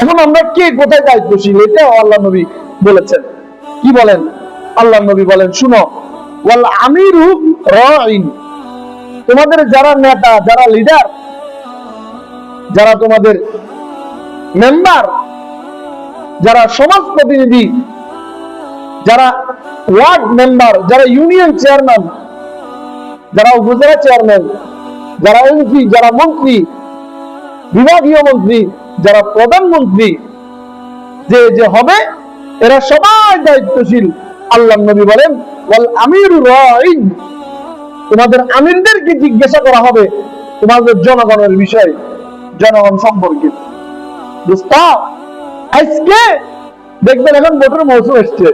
এখন আমরা কে কোথায় দায়িত্বশীল? এটা আল্লাহ নবী বলেছেন। কি বলেন? আল্লাহ নবী বলেন, শুনো, ওয়াল আমিরু রাইন তোমাদের যারা নেতা, যারা লিডার যারা তোমাদের মেম্বার যারা সমাজ প্রতিনিধি, যারা ওয়ার্ড মেম্বার যারা ইউনিয়ন চেয়ারম্যান যারা উপজেলা চেয়ারম্যান যারা এমপি যারা মন্ত্রী, বিভাগীয় মন্ত্রী যারা প্রধানমন্ত্রী, যে যে হবে, এরা সবাই দায়িত্বশীল আল্লাহ নবী বলেন আমির তোমাদের আমিরদেরকে জিজ্ঞাসা করা হবে, তোমাদের জনগণের বিষয়ে, জনগণ সম্পর্কে। আজকে দেখবেন এখন ভোটের মৌসুম এসছে।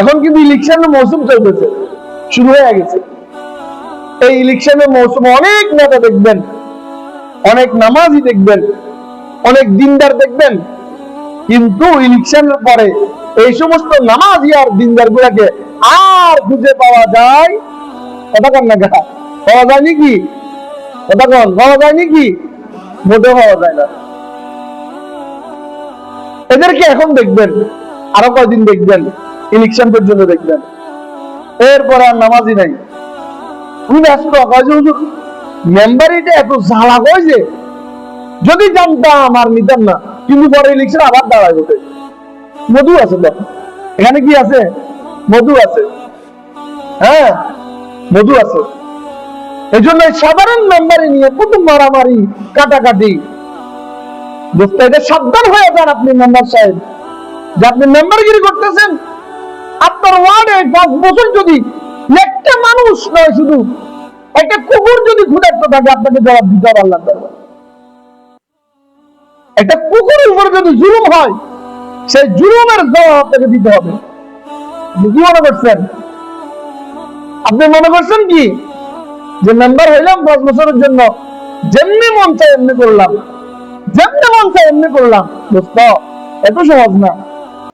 এখন কিন্তু ইলেকশনের মৌসুম চলতেছে, শুরু হয়ে গেছে। এই ইলেকশনের মৌসুমে অনেক নেতা দেখবেন, অনেক নামাজই দেখবেন অনেক দিনদার দেখবেন। কিন্তু ইলেকশনের পরে এই সমস্ত নামাজি আর দিনদার গুলাকে আর খুঁজে পাওয়া যায় কথা কন না গা। পাওয়া যায় নাকি? কথা কন, পাওয়া যায় নাকি? মোটেও পাওয়া যায় না। এদেরকে এখন দেখবেন, আরও কয়দিন দেখবেন, ইলেকশন পর্যন্ত দেখবেন। এরপরে আর নামাজি নাই। তুমি ব্যস্ত কয় হুজুর মেম্বারিটা এত জ্বালা কয় যদি জানতাম আর নিতাম না, কিন্তু পরে ইলেকশন আবার দাঁড়ায় ওঠে মধু আছে দেখ এখানে কি আছে? মধু আছে। হ্যাঁ মধু আছে। এই জন্য সাধারণ মেম্বারি নিয়ে কত মারামারি, কাটাকাটি। সাবধান হয়ে যান আপনি, মেম্বার সাহেব। যে আপনি মেম্বারগিরি করতেছেন, আপনার ওয়ার্ডে পাঁচ বছর যদি একটা মানুষ নয় শুধু, একটা কুকুর যদি ক্ষুধার্ত থাকে, আপনাকে জবাব দিতে দরবারে। একটা কুকুরের উপরে যদি জুলুম হয়, সেই জুলুমের জবাব আপনাকে দিতে হবে। কি মনে করছেন? আপনি মনে করছেন কি? যে মেম্বার হইলাম দশ বছরের জন্য, যেমনি মন চায় এমনি করলাম। যেমনি মন চায় এমনি করলাম। দোস্ত, এত সহজ না।